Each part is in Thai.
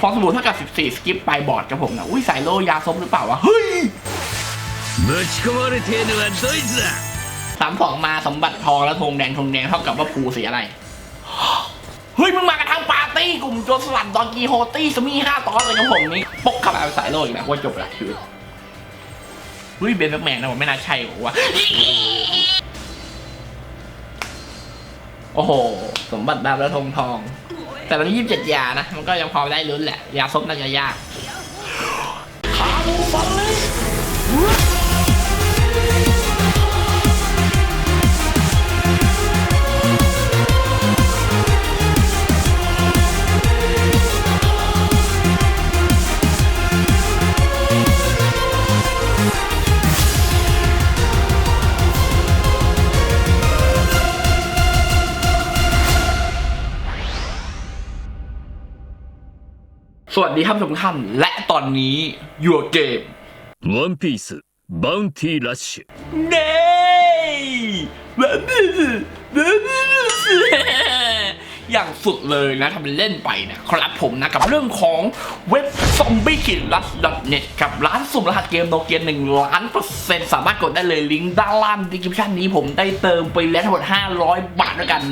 ฟองสบู่เท่ากับ 14 สกิปไปบอร์ดครับผมนะอุ้ยสายโลยาซบหรือเปล่าวะ เฮ้ย ぶち込まれてえのはどいつだ สามสองมาสมบัติทองแล้วธงแดงธงแดงเท่ากับว่าภูสีอะไร เฮ้ย มึงมากันทั้งปาร์ตี้กลุ่มโจรสลัดดอนกีโฮตี้สมีห้าตอนเลยครับผมนี่ปกเข้ามาเป็นสายโลอีกนะว่าจบละชีวิตเฮ้ยเบนแบ็กแมนนะผมไม่น่าใช่ผมว่า โอ้โห สมบัติดำและธงทอง แต่มันยี่สิบเจ็ดยานะ มันก็ยังพอได้ลุ้นแหละ ยาซบน่าจะยากขาดูฟัน ดีท่านผู้ชมท่านและตอนนี้อยู่เกม One Piece Bounty Rush เด้ One Piece สุดเลยนะทำเป็นเล่นไปนะครับผมนะกับเรื่องของเว็บ zombie k i l l u s net กับร้านสุ่มรหัสเกมโนเกียหนึ่งล้านเปอร์เซ็นต์สามารถกดได้เลยลิงก์ด้านล่างดีคริปชันนี้ผมได้เติมไปแล้วทั้งหมด 500 บาทด้วยกัน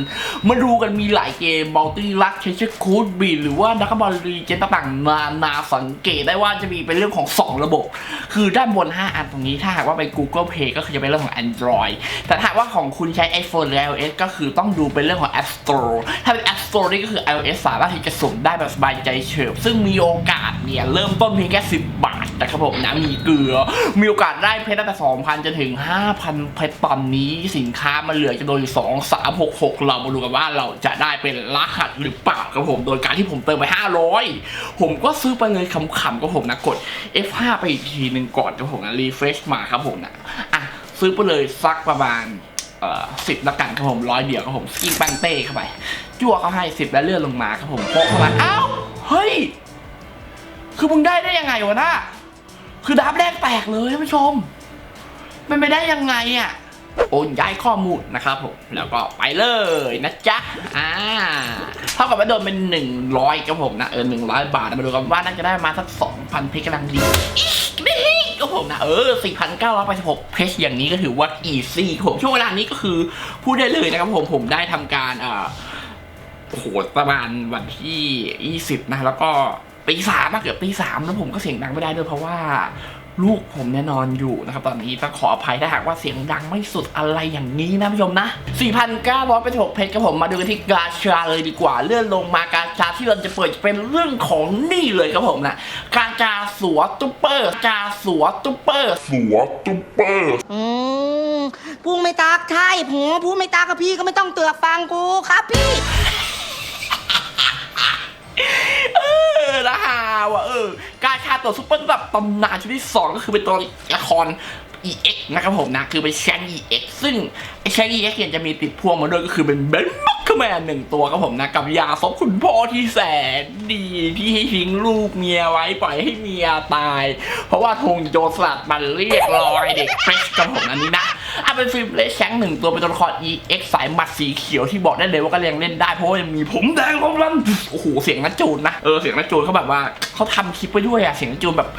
มาดูกันมีหลายเกม b ัลตี้ลักเชชคูดบีหรือว่าดักบอลรีเจนต่างๆนานาสังเกตได้ว่าจะมีเป็นเรื่องของ 2 ระบบ คือด้านบน 5 อันตรงนี้ถ้าหากว่าเป็น Google Play ก็คือจะเป็นเรื่องของ Android แต่ถ้าว่าของคุณใช้ iPhone หรือ iOS ก็คือต้องดูเป็นเรื่องของ App Store ถ้าเป็น App Store นี่ก็คือ iOS สามารถที่จะสุ่มได้แบบสบายใจเฉิบ ซึ่งมีโอกาสเนี่ย เริ่มต้นเพียงแค่ 10 บาทนะครับผมนะมีเกลือ มีโอกาสได้เพชรตั้งแต่ 2,000 จนถึง 5,000 เพชรตอนนี้สินค้ามันเหลือจะโดย2 3 6 6 เรามาดูกันว่าเราจะได้เป็นรหัสหรือเปล่าครับผม โดยการที่ผมเติมไป 500 ผมก็ซื้อไปเลยขำๆครับผมนะกด F5 ไปอีกทีหนึ่งก่อนครับผมนะรีเฟรชมาครับผมนะอะซื้อไปเลยสักประมาณ สิบละกันครับผมร้อยเดียวครับผมสกิ้งแป้งเต้เข้าไปจั่วเขาให้สิบแล้วเลื่อนลงมาครับผมโปะเข้ามาอ้าวเฮ้ย คือมึงได้ได้ยังไงวะน่ะคือดับแรกแตกเลยท่านผู้ชม มันไปได้ยังไงอะโอนย้ายข้อมูลนะครับผม แล้วก็ไปเลยนะจ๊ะ อ่า เท่ากับว่าโดนเป็นหนึ่งร้อยครับผมนะ เออหนึ่งร้อยบาท มาดูกันว่าน่าจะได้มาสักสองพันเพชรกำลังดี ก็ผมนะเออ 4,986เพชอย่างนี้ก็ถือว่าอีซี่ผมช่วงเวลานี้ก็คือพูดได้เลยนะครับผมผมได้ทำการอ่าโอ้โหประมาณวันที่ 20 นะ แล้วก็ปีสามเกือบปีสามแล้วผมก็เสียงดังไม่ได้ด้วยเพราะว่า ลูกผมเนี่ยนอนอยู่นะครับตอนนี้ต้องขออภัยถ้าหากว่าเสียงดังไม่สุดอะไรอย่างนี้นะผู้ชมนะ 4,986เพชรครับผมมาดูกันที่กาชาเลยดีกว่า เลื่อนลงมากาชาที่เราจะเปิดจะเป็นเรื่องของนี่เลยครับผมนะกาชาสัวตุ๊ปเปอร์กาสัวตุ๊ปเปอร์ สัวตุ๊ปเปอร์ อืมพูดไม่ตากใช่ผมพูดไม่ตากกับพี่ก็ไม่ต้องเตือกฟังกูครับพี่ เออนะฮะว่ะเออการชาตัวซุปเปอร์แบบตำนานชุดที่สองก็คือเป็นตัวละคร EX นะครับผมนะ คือเป็นแชง EX ซึ่งไอแชง EX เนี่ยจะมีติดพวงมาด้วยก็คือเป็นเบนบัคแมนหนึ่งตัวครับผมนะ กับยาซบคุณพ่อที่แสนดีที่ให้ทิ้งลูกเมียไว้ปล่อยให้เมียตาย เพราะว่าธงโจรสลัดมันเรียกรอยเด็กเฟรชกับผมอันนี้นะอะเป็นฟิล์มเลสแชงหนึ่งตัวเป็นตัวละคร EX สายหมัดสีเขียวที่บอกได้เลยว่าก็ยังเล่นได้เพราะว่ายังมีผมแดงของรันโอ้โหเสียงนัจูนนะเออเสียงนัจูนเขาแบบว่าเขาทำคลิปไปด้วยอะเสียงนัจูนแบบ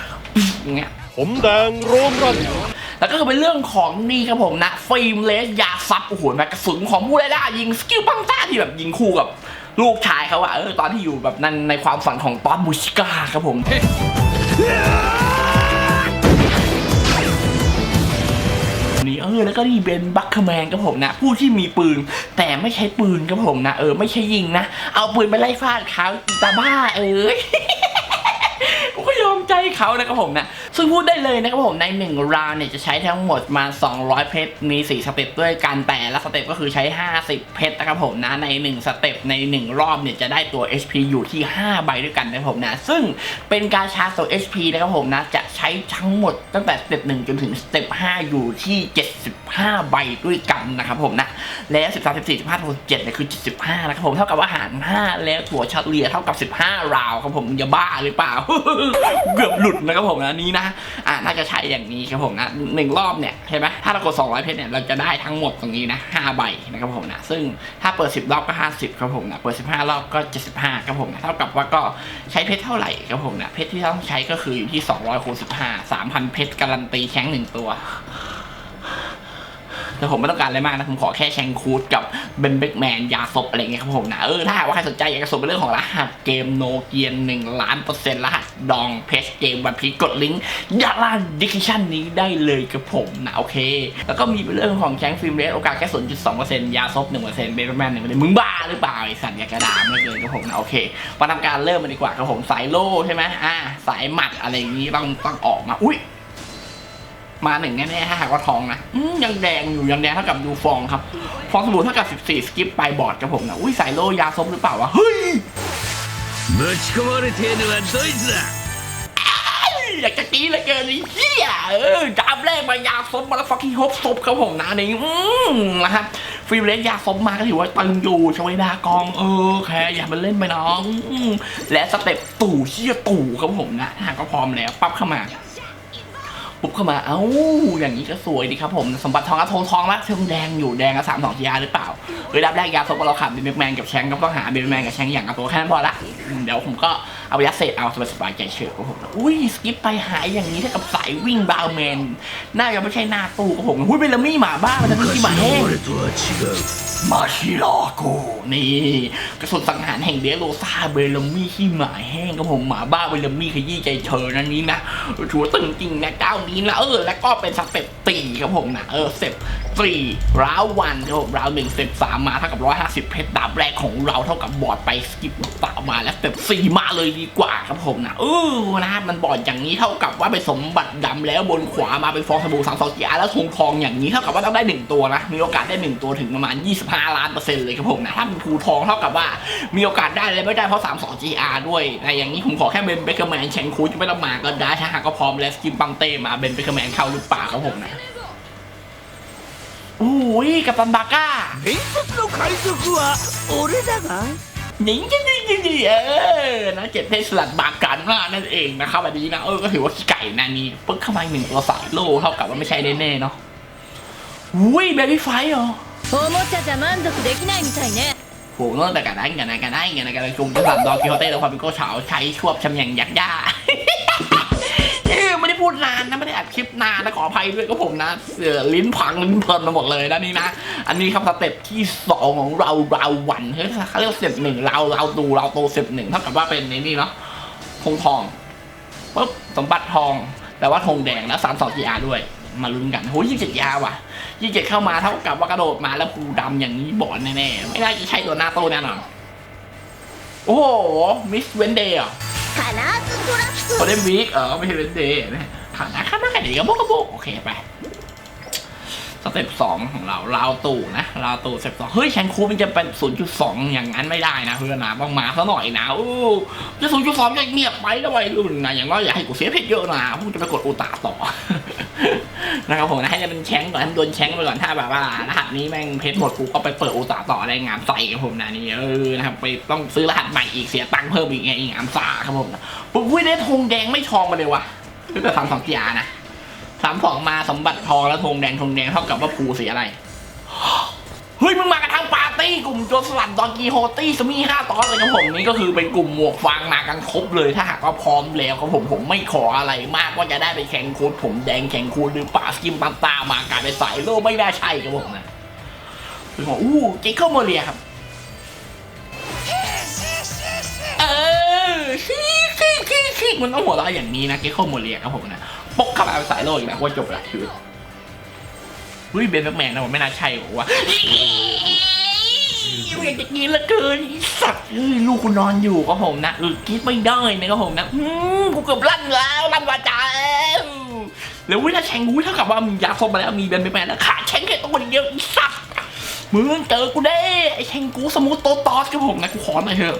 อย่างเงี้ยผมแดงโรมรัน แล้วก็คือเป็นเรื่องของนี่ครับผมนะฟิล์มเลสยาซับโอ้โหแม็กกระสุนของมูเรล่ายิงสกิลปังต้าที่แบบยิงคู่กับลูกชายเขาอะเออตอนที่อยู่แบบนั้นในความฝันของตอนบูชิก้าครับผมนี่เออแล้วก็นี่เบนบัคเคแมนครับผมนะ ผู้ที่มีปืน แต่ไม่ใช้ปืนครับผมนะ เออไม่ใช่ยิงนะ เอาปืนไปไล่ฟาดเขาอีตาบ้าเอ้ยกูก็ยอ ใจเขานะครับผมนะซึ่งพูดได้เลยนะครับผมใน1ราวเนี่ยจะใช้ทั้งหมดมา 200 เพชรมี 4 สเต็ปด้วยกันแต่ละสเต็ปก็คือใช้ 50 เพชรนะครับผมนะใน 1 สเต็ปใน 1 รอบเนี่ยจะได้ตัว HP อยู่ที่ 5 ใบด้วยกันนะครับผมนะซึ่งเป็นการชาร์จตัว HP นะครับผมนะจะใช้ทั้งหมดตั้งแต่สเต็ป1จนถึงสเต็ป5อยู่ที่ 75 ใบด้วยกันนะครับผมนะ แล้ว13 14 15 16 17เนี่ยคือ75นะครับผมเท่ากับว่าหาร5แล้วถั่วเฉลี่ยเท่ากับ15ราวครับผมอย่าบ้าหรือเปล่า เกือบหลุดนะครับผมนะนี้นะอ่าน่าจะใช่อย่างนี้ครับผมนะหนึ่งรอบเนี่ยใช่ไหมถ้าเรากด200เพชรเนี่ยเราจะได้ทั้งหมดตรงนี้นะ5ใบนะครับผมนะซึ่งถ้าเปิด10รอบก็50ครับผมนะเปิด15รอบก็75ครับผมนะเท่ากับว่าก็ใช้เพชรเท่าไหร่ครับผมนะเพชรที่ต้องใช้ก็คืออยู่ที่200คูณ15 3,000เพชรการันตีแข้งหนึ่งตัว แต่ผมไม่ต้องการอะไรมากนะ ผมขอแค่แชงคูดกับเบนเบกแมนยาศพอะไรเงี้ยครับผมนะ เออ ถ้าหากว่าใครสนใจอยากจะสนเป็นเรื่องของรหัสเกมโนเกียนหนึ่งล้านเปอร์เซ็นต์รหัสดองเพจเกมวันพีกดลิงก์ด้านล่างดิสคริปชันนี้ได้เลยกับผมนะโอเค แล้วก็มีเป็นเรื่องของแชงฟิล์มเรสโอกาสแค่ศูนย์จุดสองเปอร์เซ็นต์ยาศพหนึ่งเปอร์เซ็นต์เบนแมนหนึ่งเปอร์เซ็นต์มึงบ้าหรือเปล่าไอสัตว์อยากกระดาไม่เลยครับผมนะโอเคมาทำการเริ่มมันดีกว่าครับผมสายโล่ใช่ไหมอ่าสายหมัดอะไรอย่างนี้ต้องต้องออกมาอุ้ย มาหนึ่งแน่ๆถ้าหากว่าทองนะอืมยังแดงอยู่ยังแดงเท่ากับดูฟองครับ ฟองสบู่เท่ากับ 14 สกิปไปบอร์ดกับผมนะ อุ้ยสายโลยาซบหรือเปล่าวะ เฮ้ย ぶち込まれてえのはどいつだ อยากจะกรี้เหลยเกินไอ้เหี้ยเออดาบแรกมายาซบมาแล้วฟักกิ้งฮบซบครับผมนะนี่อืมนะครับฟรีเลนยาซบมาก็ถือว่าตึงอยู่ชวยดากองเออแค่อย่ามาเล่นไปน้องอืมและสเต็ปตู่เชี่ยตู่ครับผมนะถ้าหากก็พร้อมแล้วปั๊บเข้ามา ปุ๊บเข้ามา เอ้า อย่างนี้ก็สวยดีครับผม สมบัติทองอะโงทองละเชิงแดงอยู่แดงอะสามสองยาหรือเปล่าเฮ้ยรอบแรกยาซบเราขับเบนแมนกับแชงก็ต้องหาเบนแมนกับแชงอย่างกับตัวแค่นั้นพอละ เดี๋ยวผมก็เอายัดร็จเอาสบายๆใจเฉยครับผม อุ้ยสกิปไปหายอย่างนี้ถ้ากับสายวิ่งบาวแมนน่าจะไม่ใช่หน้าตู้ครับผมหุ้ยเบลมี่หมาบ้ามันจะมีที่หมาแห้งมาชิลาโกนี่กระสุนสังหารแห่งเดโรซาเบลมี่ขี้หมาแห้งครับผมหมาบ้าเบลมี่ขยี้ใจเธอนั่นนี้นะถือว่าตึงจริงนะเก้านี้นะเออแล้วก็เป็นสเต็ปตีครับผมนะเออสเต็ปตีร้าววันครับผมร้าวหนึ่งสเต็ปสามมาเท่ากับร้อยห้าสิบเพชรดาบแรกของเราเท่ากับบอร์ดไปสกิปต่ามาแล้วสเต็ปสี่มาเลยดีกว่าครับผมนะเออนะมันบอร์ดอย่างนี้เท่ากับว่าเป็นสมบัติดำแล้วบนขวามาเป็นฟองสบู่สามสองจีอาแล้วทงทองอย่างนี้เท่ากับว่าต้องได้หนึ่งตัวนะมีโอกาสได้หนึ่งตัวถึงประมาณยี่สิบ25 ล้านเปอร์เซ็นต์เลยครับผมนะถ้าเป็นภูทองเท่ากับว่า มีโอกาสได้เลยไม่ได้เพราะ 3 2 GR ด้วยแต่อย่างนี้ผมขอแค่เบนเบเกอร์แมนแชงคูจะไม่ต้องมาก็ได้ถ้าหากก็พร้อมแล้วสกิมปังเต้มาเบนเบเกอร์แมนเข้าหรือเปล่าครับผมนะโอ้ยกับตันบาก้า 伝説の海賊は俺だが หนิงจริงจริงจริงเออนะเจ็ดเทสลัดบาการมากนั่นเองนะครับอันนี้นะเออก็ถือว่าขี้ไก่นะนี่ปึ๊กเข้ามาอีกหนึ่งตัวสายโลเท่ากับว่าไม่ใช่แน่ๆเนาะอุ้ยเบบี้ไฟเหรอ おもちゃじゃ満足できないみたいね โหตั้งแต่กันได้กันได้กันได้กันได้กันได้กลุ่มที่สามดอกิโฮเต้และความเป็นโก้เฉาใช้ชวบชำแหน่งยักษ์ย่า เออไม่ได้พูดนานนะไม่ได้อัดคลิปนานนะขออภัยด้วยก็ผมนะเสือลิ้นพังลิ้นเพลินมาหมดเลยนะนี่นะ อันนี้ครับสเต็ปที่สองของเราเราวันเฮ้ยเขาเรียกว่าสเต็ปหนึ่งเราเราดูเราโตสเต็ปหนึ่งเท่ากับว่าเป็นในนี่เนาะธงทองปุ๊บสมบัติทอง แต่ว่าธงแดงแล้วสามสองจีอาด้วย มาลุ้นกันโหยี่สิบยาว่ะยี่สิบเข้ามาเท่ากับว่ากระโดดมาแล้วภูดำอย่างนี้บอนแน่ๆไม่น่าจะใช่ตัวหน้าโตแน่นอนโอ้โหมิสเวนเดย์อะคนเล่นวีคเออไม่ใช่เวนเดย์นะฐานะข้างหน้าไหนกับโบกโบกโอเคไปสเต็ปสองของเราลาวตู่นะลาวตู่สเต็ปสองเฮ้ยแชงคูมันจะเป็นศูนย์จุดสองอย่างนั้นไม่ได้นะเพื่อนนะต้องมาซะหน่อยนะโอ้จะศูนย์จุดสองจะเงียบไปแล้วไอ้รุ่นนะอย่างน้อยอย่าให้กูเสียเพชรเยอะนะพวกจะไปกดโอตาต่อ นะครับผมนะให้มันแชงก่อนให้มันโดนแชงไปก่อนถ้าแบบว่ารหัสนี้แม่งเพชรหมดกูก็ไปเปิดอุตสาหต่อได้งามใส่กับผมนะนี่เออนะครับไปต้องซื้อรหัสใหม่อีกเสียตังค์เพิ่มอีกไงอีกงามสาครับผมนะปุ๊บอุ้ยได้ธงแดงไม่ทองมาเลยวะคือแต่สามสองกียานะสามสองมาสมบัติทองแล้วธงแดงธงแดงเท่ากับว่าภูสีอะไร เฮ้ยมึงมากันทั้งปาร์ตี้กลุ่มโจรสลัดดอนกีโฮตี้สมีห้าตอนเลยครับผมนี่ก็คือเป็นกลุ่มหมวกฟางมากันครบเลยถ้าหากว่าพร้อมแล้วครับผมผมไม่ขออะไรมากว่าจะได้ไปแข่งคูดผมแดงแข่งคูดหรือป่าสกิมปันตามากลายเป็นสายโลไม่น่าใช่ครับผมนะคือบอกอู้เจ๊เข้าโมเรียครับเออขี้ขี้ขี้ขี้มันต้องหัวเราะอย่างนี้นะเจ๊เข้าโมเรียครับผมนะปกเข้ามาเป็นสายโลอีกนะว่าจบละชีวิต เฮ้ยเบนแบ็กแมนนะผมไม่น่าใช่บอกว่าอยากจะกินลือเกินสัตว์เฮ้ยลูกคุณนอนอยู่ก็ผมนะเออกินไม่ได้นะครับผมนะอืมกูเกือบลั่นแล้วลั่นวาจาแล้วแล้ววินาแชงกูเท่ากับว่ามียาฟบมาแล้วมีเบนแบ็กแมนแล้วขาดแชงแค่ตัวเดียวสัตว์มึงเจอกูได้ไอ้แชงกูสมูทโตตอสครับผมนะกูขอหน่อยเถอะ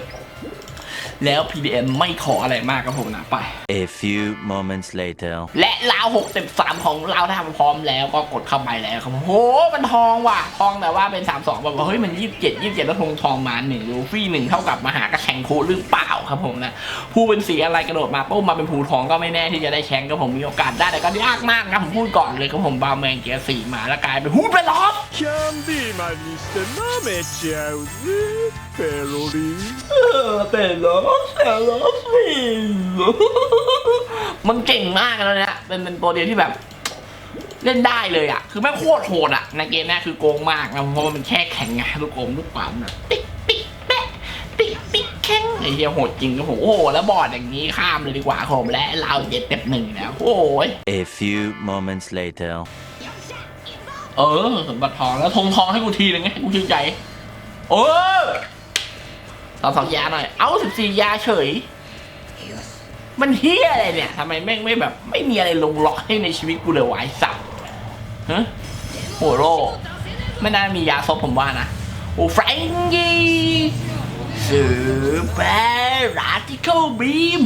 แล้ว PDM ไม่ขออะไรมากครับผมนะไป A few moments later และลาว63 ของเราถ้าพร้อมแล้วก็กดเข้าไปแล้วครับโหมันทองว่ะทองแต่ว่าเป็น 32แบบว่าเฮ้ยมัน 27 27 แล้วทองทองมา1ลูฟี่1เท่ากับมหากระแข่งโคหรือเปล่าครับผมนะผู้เป็นสีอะไรกระโดดมาปุ๊บมาเป็นผู้ทองก็ไม่แน่ที่จะได้แชมป์ครับผมมีโอกาสได้แต่ก็ยากมากนะผมพูดก่อนเลยครับผมบาแมนเกียร์สีมาแล้วกลายเป็นฮูดไปล้อม Can be my Mr. Mermaid Chelsea Perry เออเป็นล้อกแต่ล็อกสิมันเก่งมากแล้วเนี่ยเป็นเป็นตัวเดียวที่แบบ เล่นได้เลยอะ คือแม่งโคตรโหดอะในเกมเนี้ยคือโกงมากนะเพราะว่ามันแค่แข็งไงลูกอมลูกปั๊มแบบปิ๊กปิ๊กแปะปิ๊กปิ๊กแข็งไอ้เหี้ยโหดจริงก็ผมโอ้โหแล้วบอร์ดอย่างนี้ข้ามเลยดีกว่าครับผมและเราเจ็ดเต็มหนึ่งแล้วโอ้ย A few moments later. เออสมบัติทองแล้วธงทองให้กูทีหนึงไงให้กูชื่นใจ เออ สองสองยาหน่อย เอาสิบสี่ยาเฉย มันเฮี้ยอะไรเนี่ยทำไมแม่งไม่แบบ ไม่มีอะไรลงล็อกให้ในชีวิตกูเลยวะไอ้สัตว์ฮะโหโลไม่น่ามียาซบผมว่านะ โอ้แฟรงกี้สือแปรราติเคิลบีม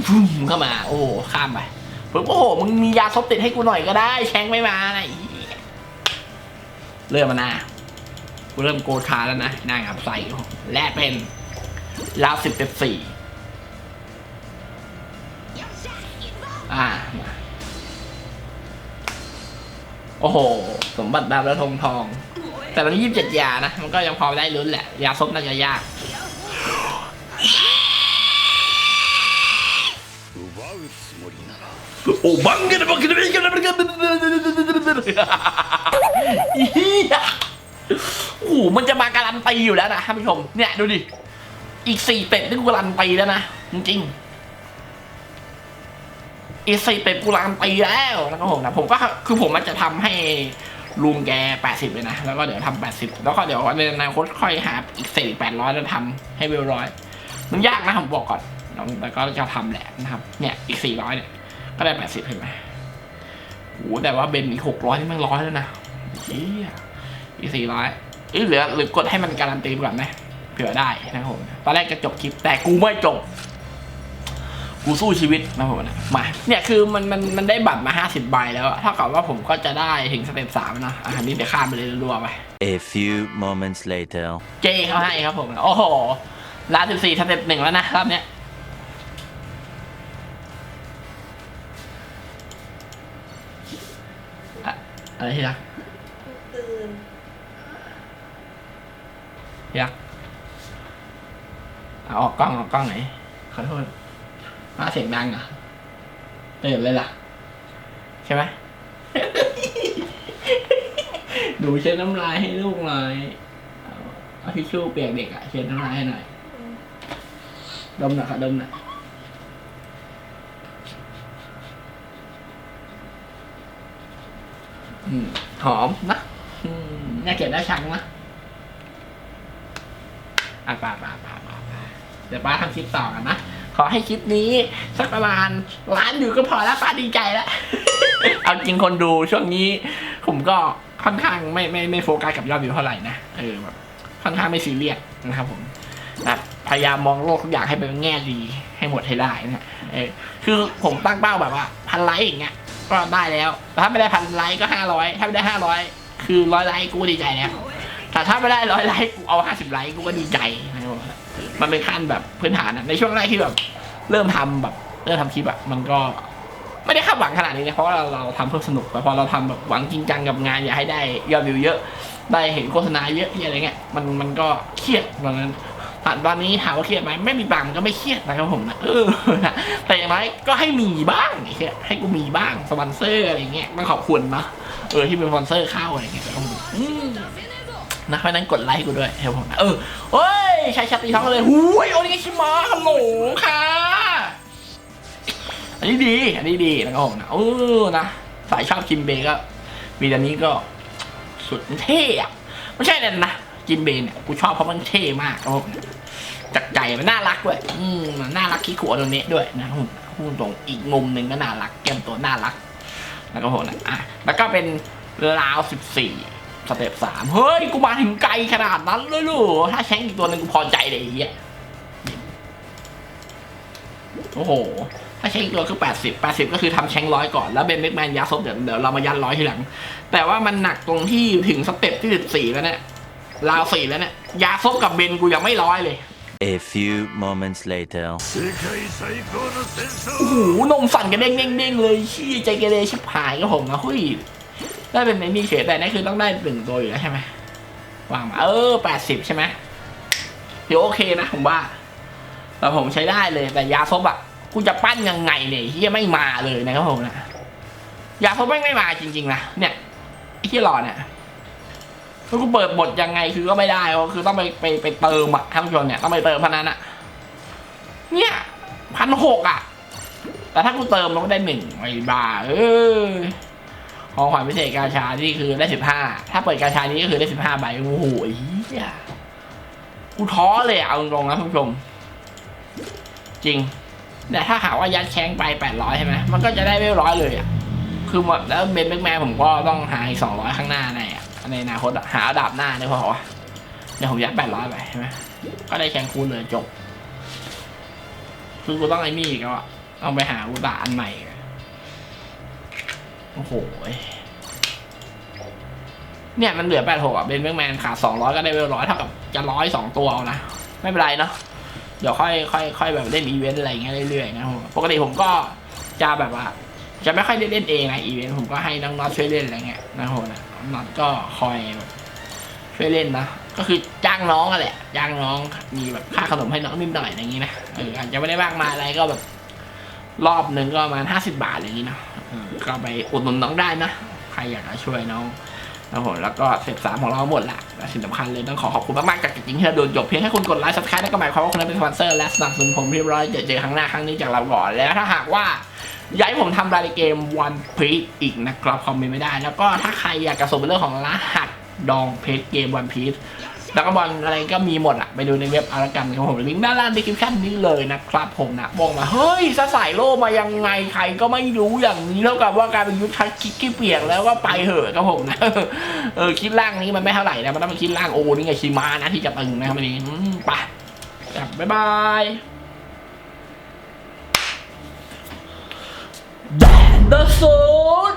เข้ามา โอ้ข้ามไปผมโอ้โห มึงมียาซบติดให้กูหน่อยก็ได้ แชงไม่มานะไอเริ่มมาหน้ากูเริ่มโกธาแล้วนะหน้างับใส่ และเป็น ลาวสิบเอฟสี่อ่าโอ้โห สมบัติดาวและทองทอง แต่มันยี่สิบจ็ดยานะ มันก็ยังพอได้ลุ้นแหละ ยาซบน่าจะยากโอ้บังเกังเกิดบังเกังเกิดบังเกังเกิดบังเกังนโอ้โหมันจะมาการันตีอยู่แล้วนะท่านผู้ชม เนี่ยดูดิ อีกสี่เป็ดนี่กูรันตีแล้วนะ จริงๆ อีกสี่เป็ดกูรันตีแล้วนะครับผมนะผมก็คือผมมันจะทำให้ลุงแกแปดสิบเลยนะ แล้วก็เดี๋ยวทำแปดสิบแล้วก็เดี๋ยวในอนาคตค่อยหาอีกสี่แปดร้อยแล้วทำให้เวลร้อยมันยากนะผมบอกก่อนแต่ก็จะทำแหละนะครับ เนี่ยอีกสี่ร้อยเนี่ย ก็ได้แปดสิบเห็นไหมโอ้แต่ว่าเบนอีกหกร้อยนี่มันร้อยแล้วนะเฮียอีกสี่ร้อยเอ้ยเหลือหรือกดให้มันการันตีก่อนไหม เผื่อได้นะครับผมตอนแรกจะจบคลิปแต่กูไม่จบ กูสู้ชีวิตนะผมนะมาเนี่ยคือมันมันมันได้บัตรมาห้าสิบใบแล้วอะเท่ากับว่าผมก็จะได้ถึงสเต็ปสามนะอะอันนี้เดี๋ยวข้ามไปเลยรัวๆไป A few moments later. เจเขาให้ครับผมโอ้โหร้านสิบสี่สเต็ปหนึ่งแล้วนะรอบเนี้ยอะอะไรที่รักที่รัก เอาออกกล้องออกกล้องไหน ขอโทษมาเสียงดังเหรอะตื่นเลยล่ะ ใช่ไหม ดูเช็ดน้ำลายให้ลูกหน่อยเอาเอาทิชชู่เปียกเด็กอะเช็ดน้ำลายให้หน่อย ดมหน่อยค่ะดมหน่อยอืมหอมนะอืมน่าเกลียดน่าชังนะอะปาปาปา เดี๋ยวป้าทำคลิปต่อกันนะ ขอให้คลิปนี้ สักประมาณล้านวิวก็พอแล้วป้าดีใจแล้ว เอาจริงคนดูช่วงนี้ ผมก็ค่อนข้างไม่ไม่ไม่โฟกัสกับยอดวิวเท่าไหร่นะเออแบบค่อนข้างไม่ซีเรียสนะครับผมนะพยายามมองโลกทุกอย่างให้เป็นแง่ดีให้หมดให้ได้นะเออคือผมตั้งเป้าแบบว่าพันไลค์อย่างเงี้ยก็ได้แล้วแต่ถ้าไม่ได้พันไลค์ก็ห้าร้อยถ้าไม่ได้ห้าร้อยคือร้อยไลค์กูก็ดีใจแล้วแต่ถ้าไม่ได้ร้อยไลค์กูเอาห้าสิบไลค์กูก็ดีใจนะครับผ มันเป็นขั้นแบบพื้นฐานนะในช่วงแรกที่แบบ เริ่มทำแบบเริ่มทำคลิปอะมันก็ไม่ได้คาดหวังขนาดนี้นะเพราะเราเราทำเพื่อสนุกแต่พอเราทำแบบหวังจริงจังกับงานอยากให้ได้ยอดวิวเยอะได้เห็นโฆษณาเยอะอะไรเงี้ยมันมันก็เครียดตอนนั้นตอนนี้ถามว่าเครียดไหมไม่มีตังค์มันก็ไม่เครียดนะครับผมนะเออแต่อย่างไรก็ให้มีบ้างไอ้เงี้ยให้กูมีบ้างสปอนเซอร์อะไรเงี้ยมันขอบคุณนะเออที่เป็นสปอนเซอร์เข้าอะไรเงี้ยต้องอืม นะเพราะนั้นกดไลค์กูด้วยให้ผมนะเออเฮ้ยใช้ชัตตีท้องเลยหูยโอนิกาชิมะฮัลโหลค่ะ อันนี้ดี อันนี้ดีนะครับผมนะเออนะสายชอบจิมเบก็มีแต่นี้ก็สุดเท่อะไม่ใช่เลยนะจิมเบเนี่ยกูชอบเพราะมันเท่มากครับผมจากใจมันน่ารักด้วยอืมมันน่ารักขี้ขวโดนเนี้ด้วยนะครับผมพูดตรงอีกมุมหนึ่งก็น่ารักแก้มตัวน่ารักนะครับผมนะอะแล้วก็เป็นลาวสิบสี่ สเต็ปสามเฮ้ย กูมาถึงไกลขนาดนั้นเลยลูกถ้าแชงอีกตัวหนึ่งกูพอใจเลยเหี้ยโอ้โห ถ้าแชงอีกตัวคือแปดสิบแปดสิบก็คือทำแชงร้อยก่อน แล้วเบนแม็กแมนยาดซบเดี๋ยวเดี๋ยวเรามายันร้อยทีหลัง แต่ว่ามันหนักตรงที่ถึงสเต็ปที่สิบสี่แล้วเนี่ยลาวสี่แล้วเนี่ยยาซบกับเบนกูยังไม่ร้อยเลย A few moments later โอ้โหนมสั่นกรนเด้งเด้งเลยชี้ใจกันเลยชิบหายก็ผมนะเฮ้ย ได้เป็นในนี่เฉยแต่นี่คือต้องได้หนึ่งตัวอยู่แล้วใช่ไหมวางมาเออ80ใช่ไหมเดี๋ยวโอเคนะผมว่าแต่ผมใช้ได้เลยแต่ยาซบอะกูจะปั้นยังไงเนี่ยเฮียไม่มาเลยนะครับผมนะยาซบไม่ไม่มาจริง ๆนะเนี่ยที่หลอดเนี่ยคือกูเปิดบทยังไงคือก็ไม่ได้เพราะคือต้องไปไปไปเติมอะท่านผู้ชมเนี่ยต้องไปเติมพนันอะเนี่ยพันหกอะ แต่ถ้ากูเติมมันก็ได้หนึ่งไอ้บ้าเออ ของขวัญพิเศษกาชาที่คือได้สิบห้าถ้าเปิดกาชานี้ก็คือได้สิบห้าใบโอ้โหอ้เหี้ยกูท้อเลยเอาตรงๆนะผู้ชม จริง แต่ถ้าหาว่ายัดแข้งไปแปดร้อยใช่ไหมมันก็จะได้ไม่ร้อยเลยอะคือหมดแล้วเบนแม็กแมนผมก็ต้องหาอีกสองร้อยข้างหน้าในอะในอนาคตหาดาบหน้าเนี่ยพอวะเดี๋ยวผมยัดแปดร้อยไปใช่ไหมก็ได้แข้งคูณเลยจบ คือกูต้องไอ้นี่อีก็ต้องไปหาอุตาอันใหม่ โอ้โหเนี่ยมันเหลือแปดหกอะเบนแม็กแมนขาดสองร้อยก็ได้เวลร้อยเท่ากับจะร้อยสองตัวเอานะ ไม่เป็นไรเนาะเดี๋ยวค่อยค่อยค่อยแบบเล่นอีเวนต์อะไรเงี้ยเรื่อยๆนะผมปกติผมก็จะแบบว่า จะไม่ค่อยได้เล่นเองนะอีเวนต์ผมก็ให้น้องน็อตช่วยเล่นอะไรเงี้ยนะครับผมนะน็อตก็คอยแบบช่วยเล่นนะก็คือจ้างน้องอะแหละจ้างน้องมีแบบค่าขนมให้น้องนิดหน่อยอะไรอย่างงี้นะเอออาจจะไม่ได้มากมายอะไรก็แบบ รอบหนึ่งก็ประมาณห้าสิบาทอะไรอย่างงี้เนาะเออก็ไปอุดหนุนน้องได้นะ ใครอยากจะช่วยน้องนะครับผมแล้วก็เสร็จสามของเราหมดละและสิ่งสำคัญเลยต้องขอขอบคุณมากๆจากจริงๆที่เราโดนจบเพียงแค่คุณกดไลค์ซับสไครต์นั่นก็หมายความว่าคุณนั้นเป็นสปอนเซอร์และสนับสนุนผมเรียบร้อยเจอเจอครั้งหน้าครั้งนี้จากเราก่อนแล้วถ้าหากว่าอยากให้ผมทำรายในเกม One Piece อีกนะครับคอมเมนต์ไม่ได้ แล้วก็ถ้าใครอยากจะส่งเป็นเรื่องของรหัสดองเพจเกม One Piece แล้ วก็บอลอะไรก็มีหมดอะ ไปดูในเว็บอาละกันครับผมลิงก์ด้านล่างดีคริปชั่นนี้เลยนะครับผมนะบอกมา เฮ้ยสสายโลมายังไงใครก็ไม่รู้อย่างนี้เท่ากับว่าการเป็นยุทธทัศน์คิดขี้เปียกแล้วก็ไปเหอะครับผมนะเออคิดล่างนี้มันไม่เท่าไหร่นะมันต้องไปคิดล่างโอ้นี่ไงชิมานะที่จะตึงนะครับวันนี้ไปบ๊ายบายแดนเดอร์โซด